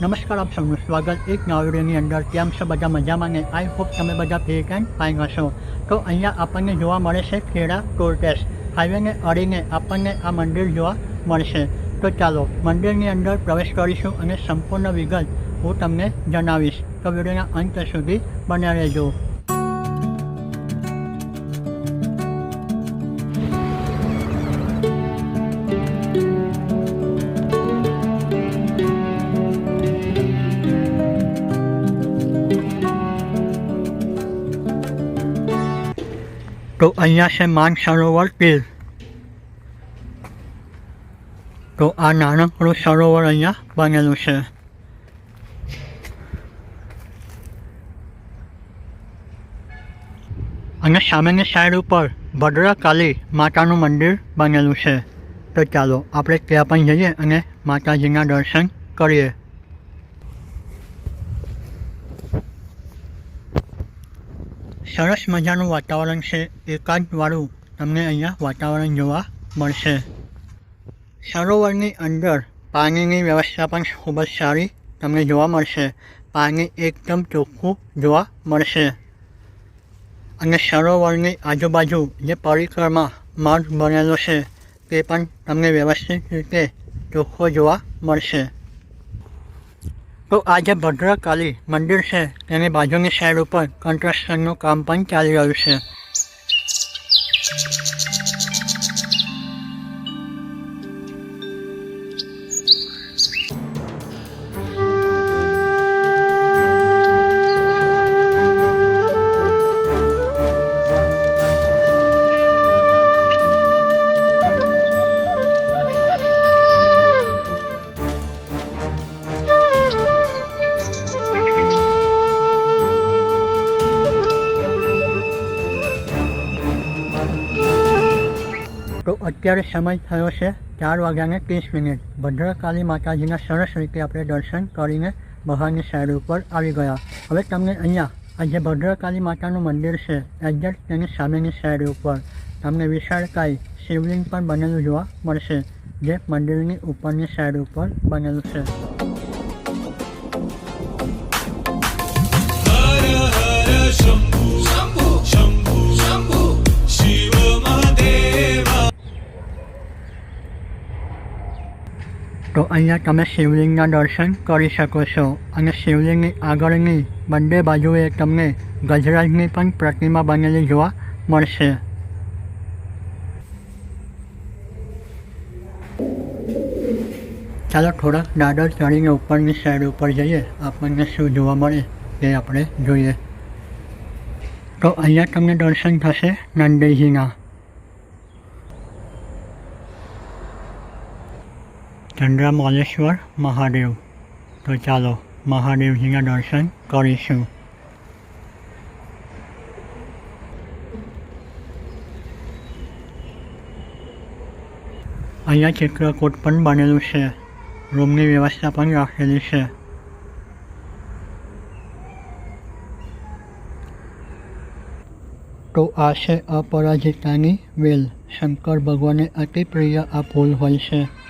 નમસ્કાર, આપ સૌનું સ્વાગત એક નવા અંદર. કેમ છો? બધા મજામાં ને? આઈ હોપ તમે બધા ફિટ એન્ડ ફાઇન હશો. તો અહીંયા આપણને જોવા મળે છે ખેડા ટોલ ટેક્સ હાઈવેને અડીને આપણને આ મંદિર જોવા મળશે. તો ચાલો, મંદિરની અંદર પ્રવેશ કરીશું અને સંપૂર્ણ વિગત હું તમને જણાવીશ. તો વિડીયોના અંત સુધી બન્યા રહેજો. તો અહીંયા છે માન સરોવર તીર તો આ નાનકડું સરોવર અહીંયા બનેલું છે. અને સામેની સાઈડ ઉપર ભદ્રકાલી માતાનું મંદિર બનેલું છે. તો ચાલો આપણે ત્યાં પણ જઈએ અને માતાજીના દર્શન કરીએ. સરસ મજાનું વાતાવરણ છે. એકાંતવાળું તમને અહીંયા વાતાવરણ જોવા મળશે. સરોવરની અંદર પાણીની વ્યવસ્થા પણ ખૂબ જ સારી તમને જોવા મળશે. પાણી એકદમ ચોખ્ખું જોવા મળશે. અને સરોવરની આજુબાજુ જે પરિક્રમા માર્ગ બનેલો છે, તે પણ તમને વ્યવસ્થિત રીતે ચોખ્ખો જોવા મળશે. તો આ જે ભદ્રકાલી મંદિર છે. તેની બાજુની સાઈડ ઉપર કન્સ્ટ્રક્શનનું કામ પણ ચાલી રહ્યું છે. અત્યારે સમય થયો છે ચાર વાગ્યાને ત્રીસ મિનિટ. ભદ્રકાળી માતાજીના સરસ રીતે આપણે દર્શન કરીને બહારની સાઈડ ઉપર આવી ગયા. હવે તમને અહીંયા આ જે ભદ્રકાળી માતાનું મંદિર છે, એક્ઝેક્ટ તેની સામેની સાઈડ ઉપર તમને વિશાળકાય શિવલિંગ પણ બનેલું જોવા મળશે, જે મંદિરની ઉપરની સાઈડ ઉપર બનેલું છે. હર તો અહીંયા તમે શિવલિંગના દર્શન કરી શકો છો અને શિવલિંગની આગળની બંને બાજુએ તમને ગજરાજની પણ પ્રતિમા બનેલી જોવા મળશે. ચાલો થોડાક દાદર ચડીને ઉપરની સાઈડ ઉપર જઈએ. આપણને શું જોવા મળે તે આપણે જોઈએ. તો અહીંયા તમને દર્શન થશે નંદીજીના. ચંદ્રમૌલેશ્વર મહાદેવ તો ચાલો મહાદેવજીના દર્શન કરીશું. અહીંયા ચિત્રકૂટ પણ બનેલું છે. રૂમની વ્યવસ્થા પણ રાખેલી છે. તો આ છે અપરાજિતાની વેલ. શંકર ભગવાને અતિ પ્રિય આ ફૂલ હોય છે.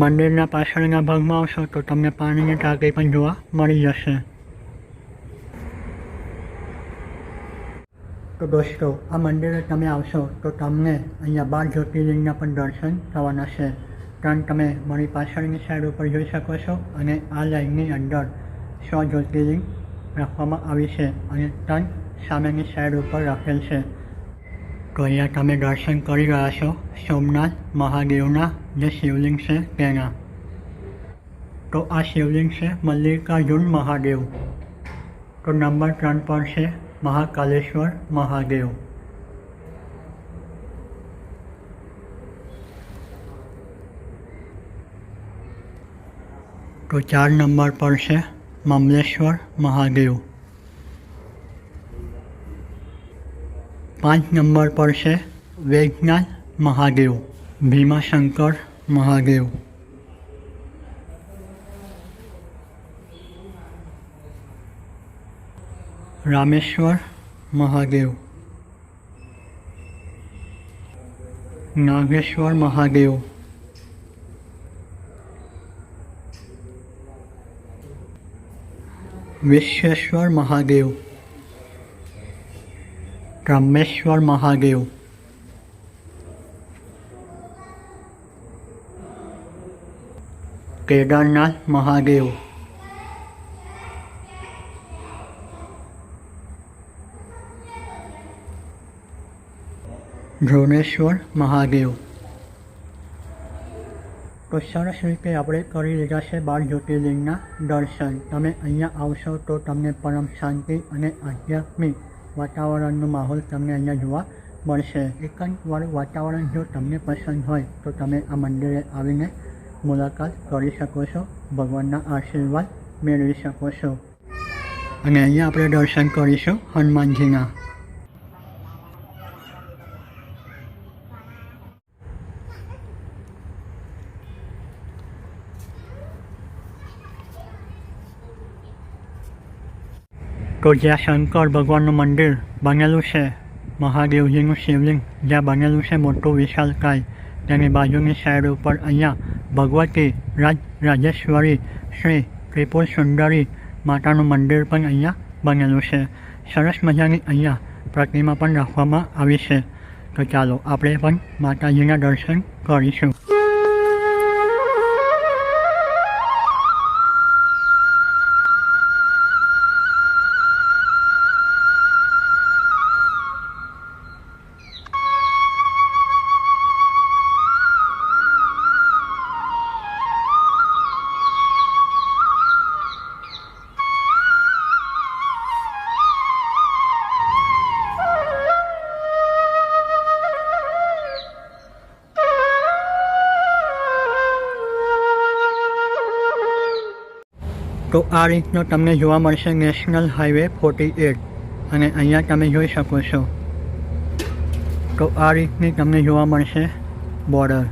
મંદિરના પાછળના ભાગમાં આવશો તો તમને પાણીની ટાંકી પણ જોવા મળી જશે. તો દોસ્તો, આ મંદિરે તમે આવશો તો તમને અહીંયા બાર જ્યોતિર્લિંગના પણ દર્શન થવાના છે. ત્રણ તમે મારી પાછળની સાઈડ ઉપર જોઈ શકો છો અને આ લાઈનની અંદર સો જ્યોતિર્લિંગ રાખવામાં આવી છે અને ત્રણ સામેની સાઈડ ઉપર રાખેલ છે. તો અહીંયા તમે દર્શન કરી રહ્યા છો સોમનાથ મહાદેવના જે શિવલિંગ છે તેના તો આ શિવલિંગ છે મલ્લિકાર્જુન મહાદેવ તો નંબર ત્રણ પર છે મહાકાલેશ્વર મહાદેવ તો તો ચાર નંબર પર છે મમલેશ્વર મહાદેવ પાંચ નંબર પર છે વૈજનાથ મહાદેવ ભીમાશંકર મહાદેવ રામેશ્વર મહાદેવ નાગેશ્વર મહાદેવ વિશ્વેશ્વર મહાદેવ બ્રહ્મેશ્વર મહાદેવ કેદારનાથ મહાદેવ ભુવનેશ્વર મહાદેવ તો સરસ રીતે આપણે કરી લીધા છે બાર જ્યોતિર્લિંગના દર્શન. તમે અહીંયા આવશો તો તમને પરમ શાંતિ અને આધ્યાત્મિક વાતાવરણનો માહોલ તમને અહીંયા જોવા મળશે. એકાંતવાળું વાતાવરણ જો તમને પસંદ હોય તો તમે આ મંદિરે આવીને મુલાકાત કરી શકો છો, ભગવાનના આશીર્વાદ મેળવી શકો છો. અને અહીંયા આપણે દર્શન કરીશું હનુમાનજીના. તો જ્યાં શંકર ભગવાનનું મંદિર બનેલું છે, મહાદેવજીનું શિવલિંગ જ્યાં બનેલું છે, મોટું વિશાલકાય. તેની બાજુની સાઈડ ઉપર અહીંયા ભગવતી રાજ, રાજેશ્વરી, શ્રી ત્રિપુર સુંદરી માતાનું મંદિર પણ અહીંયા બનેલું છે. સરસ મજાની અહીંયા પ્રતિમા પણ રાખવામાં આવી છે. તો ચાલો, આપણે પણ માતાજીના દર્શન કરીશું. તો આ રીતનો તમને જોવા મળશે નેશનલ હાઈવે ફોર્ટી એટ અને અહીંયા તમે જોઈ શકો છો. તો આ રીતની તમને જોવા મળશે બોર્ડર.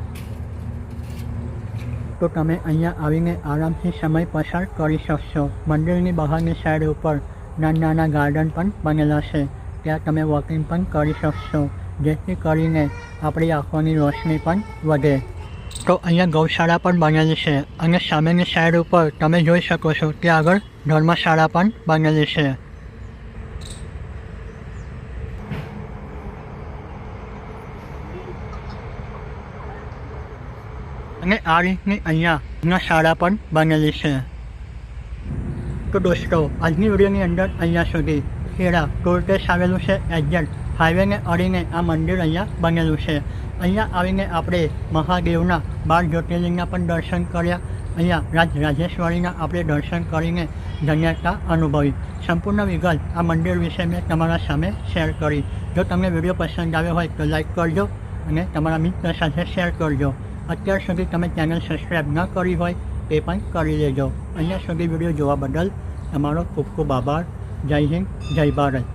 તો તમે અહીંયા આવીને આરામથી સમય પસાર કરી શકશો. મંદિરની બહારની સાઈડ ઉપર નાના નાના ગાર્ડન પણ બનેલા છે. ત્યાં તમે વોકિંગ પણ કરી શકશો. જેથી કરીને આપણી આંખોની રોશની પણ વધે. તો અહીંયા ગૌશાળા પણ બનેલી છે અને સામેની સાઈડ ઉપર તમે જોઈ શકો છો ત્યાં આગળ ધર્મશાળા પણ બનેલી છે. અને આ રીતની અહીંયા શાળા પણ બનેલી છે. તો દોસ્તો, આજની વિડીયોની અંદર અહીંયા સુધી. ખેડા, ટોલ આવેલું છે એક્ઝેક્ટ હાઈવેને અડીને આ મંદિર અહીંયા બનેલું છે. અહીંયા આવીને આપણે મહાદેવના બાર જ્યોતિર્લિંગના પણ દર્શન કર્યા. અહીંયા રાજ રાજેશ્વરીના આપણે દર્શન કરીને ધન્યતા અનુભવી. સંપૂર્ણ વિગત આ મંદિર વિશે મેં તમારા સામે શેર કરી. જો તમને વીડિયો પસંદ આવ્યો હોય તો લાઈક કરજો અને તમારા મિત્ર સાથે શેર કરજો. અત્યાર સુધી તમે ચેનલ સબસ્ક્રાઈબ ન કરી હોય તે પણ કરી લેજો. અહીંયા સુધી વીડિયો જોવા બદલ તમારો ખૂબ ખૂબ આભાર. જય હિન્દ, જય ભારત.